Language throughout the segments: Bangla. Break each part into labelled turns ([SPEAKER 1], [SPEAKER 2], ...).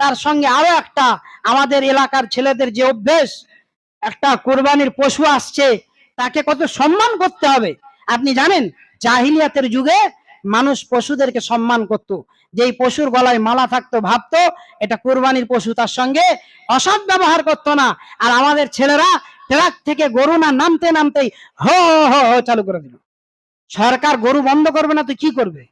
[SPEAKER 1] তার সঙ্গে আরও একটা আমাদের এলাকার ছেলেদের যে অভ্যেস, একটা কোরবানির পশু আসছে, তাকে কত সম্মান করতে হবে। আপনি জানেন, জাহিলিয়াতের যুগে মানুষ পশুদেরকে সম্মান করত। যেই পশুর গলায় মালা থাকতো, ভাবতো, এটা কোরবানির পশু, তার সঙ্গে অসৎ ব্যবহার করতো না। আর আমাদের ছেলেরা ট্রাক থেকে গরু না নামতে নামতেই হো হো হো চালু করে দিল। সরকার গরু বন্ধ করবে না, তো কি করবে?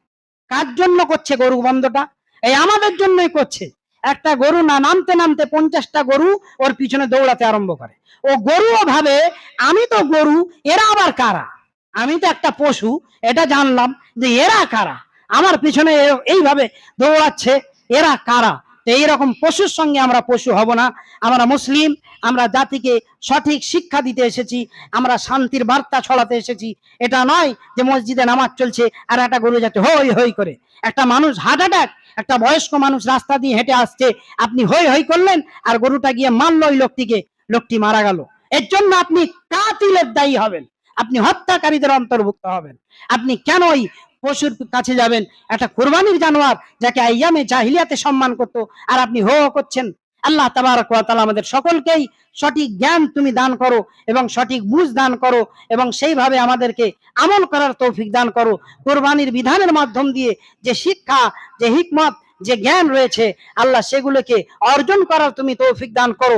[SPEAKER 1] কার জন্য করছে গরু বন্ধটা? এই আমাদের জন্যই করছে। একটা গরু না নামতে নামতে পঞ্চাশটা গরু ওর পিছনে দৌড়াতে আরম্ভ করে। ও গরুও ভাবে, আমি তো গরু, এরা আবার কারা? আমি তো একটা পশু, এটা জানলাম যে এরা কারা? আমার পিছনে এইভাবে দৌড়াচ্ছে, এরা কারা? তো এইরকম পশুর সঙ্গে আমরা পশু হব না। আমরা মুসলিম, আমরা জাতিকে সঠিক শিক্ষা দিতে এসেছি, আমরা শান্তির বার্তা ছড়াতে এসেছি। এটা নয় যে মসজিদে নামাজ চলছে আর একটা গরু যাচ্ছে, হই হই করে। একটা মানুষ হার্ট অ্যাটাক, একটা বয়স্ক মানুষ রাস্তা দিয়ে হেঁটে আসছে, আপনি হই হই করলেন আর গরুটা গিয়ে মারলো ওই লোকটিকে, লোকটি মারা গেল। এর জন্য আপনি কাতিলের দায়ী হবেন। আপনি হত্যাকারীদের অন্তর্ভুক্ত হবেন। আপনি কেন ওই পশুর কাছে যাবেন। একটা কোরবানির জানোয়ার যাকে আইয়ামে জাহিলিয়াতে সম্মান করতো। আর আপনি হো করছেন। আল্লাহ তাবারক ওয়া আমাদের সকলকেই সঠিক জ্ঞান তুমি দান করো এবং সঠিক বুঝ দান করো এবং সেইভাবে আমাদেরকে আমল করার তৌফিক দান করো। কোরবানির বিধানের মাধ্যম দিয়ে যে শিক্ষা, যে হিকমত, যে জ্ঞান রয়েছে, আল্লাহ সেগুলোকে অর্জন করার তুমি তৌফিক দান করো।